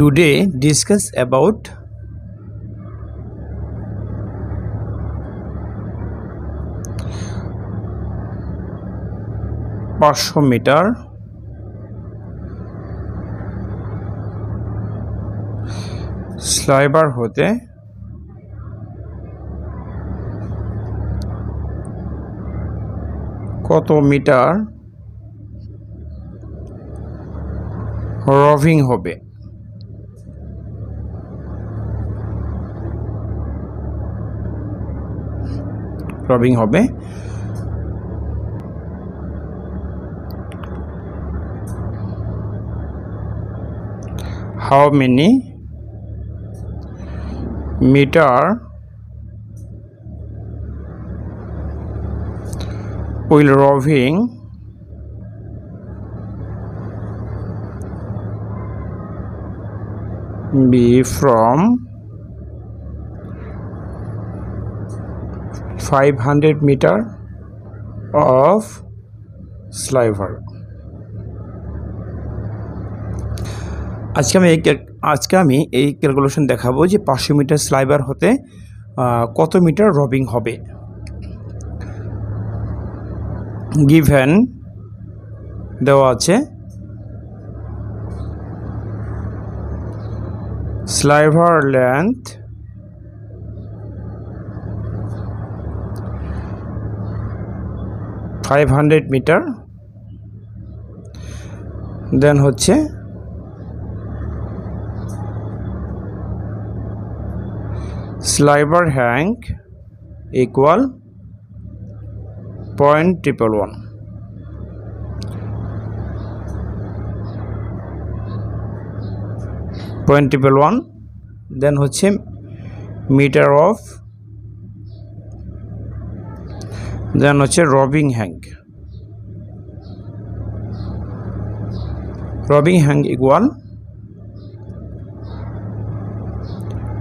today discuss about পাঁচশো metre sliver হতে কত মিটার রভিং হবে? রবিং হবে how many meter will roving be from 500 meter of sliver. আজকে আমি এই আজকে আমি এই ক্যালকুলেশন দেখাবো যে পাঁচশো মিটার স্লাইবার হতে কত মিটার রবিং হবে। গিভেন দেওয়া আছে sliver length five hundred metre দেন হচ্ছে sliver hang equal point triple one. Point triple one দেন হচ্ছে মিটার অফ দেন হচ্ছে রবিং hang রবিং hang equal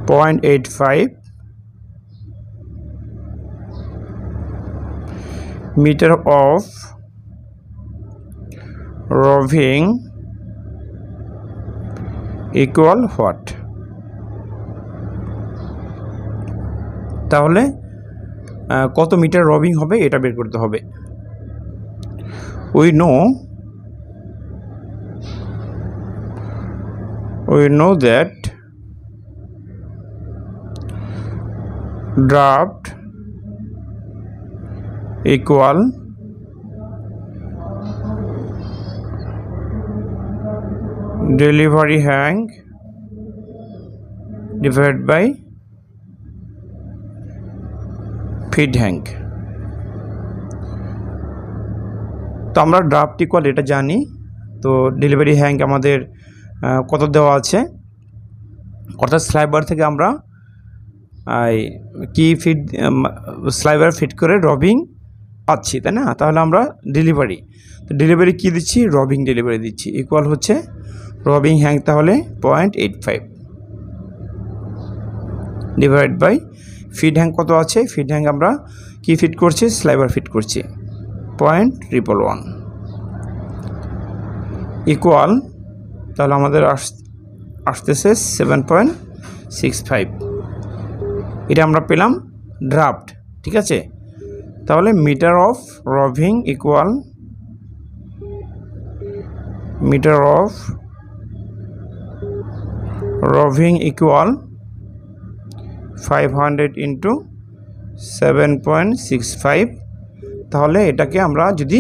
point eight five meter of roving equal what তাহলে কত মিটার রবিং হবে এটা বের করতে হবে। We know we know that draft equal delivery hank divide by feed hank. তো আমরা ড্রাফট ইকুয়াল এটা জানি। তো ডেলিভারি হ্যাং আমাদের কত দেওয়া আছে? অর্থাৎ স্লাইবার থেকে আমরা কি ফিট স্লাইবার ফিট করে রবিং পাচ্ছি, তাই না? তাহলে আমরা ডেলিভারি। তো ডেলিভারি কী দিচ্ছি? রবিং ডেলিভারি দিচ্ছি। ইকুয়াল হচ্ছে রবিং হ্যাং তাহলে point eight five. Divide by feed hank কত আছে? ফিড হ্যাং আমরা কি ফিট করছি? স্লাইবার ফিট করছি। পয়েন্ট ট্রিপল ওয়ান ইকুয়াল তাহলে আমাদের আস, আসতেছে সেভেন পয়েন্ট সিক্স ফাইভ এটা আমরা পেলাম ড্রাফট ঠিক আছে? তাহলে metre of roving equal metre of roving equal five hundred into seven point six five তাহলে এটাকে আমরা যদি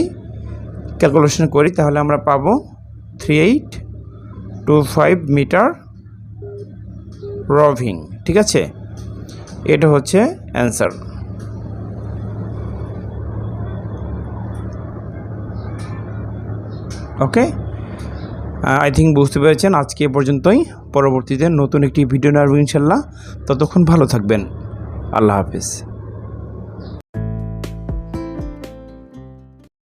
ক্যালকুলেশন করি, তাহলে আমরা পাবো three eight two five metre roving ঠিক আছে? এটা হচ্ছে অ্যান্সার ওকে আই থিঙ্ক বুঝতে পেরেছেন। আজকে এ পর্যন্তই। পরবর্তীতে নতুন একটি ভিডিও নেওয়ার ইনশাল্লাহ। ততক্ষণ ভালো থাকবেন। আল্লাহ হাফিজ।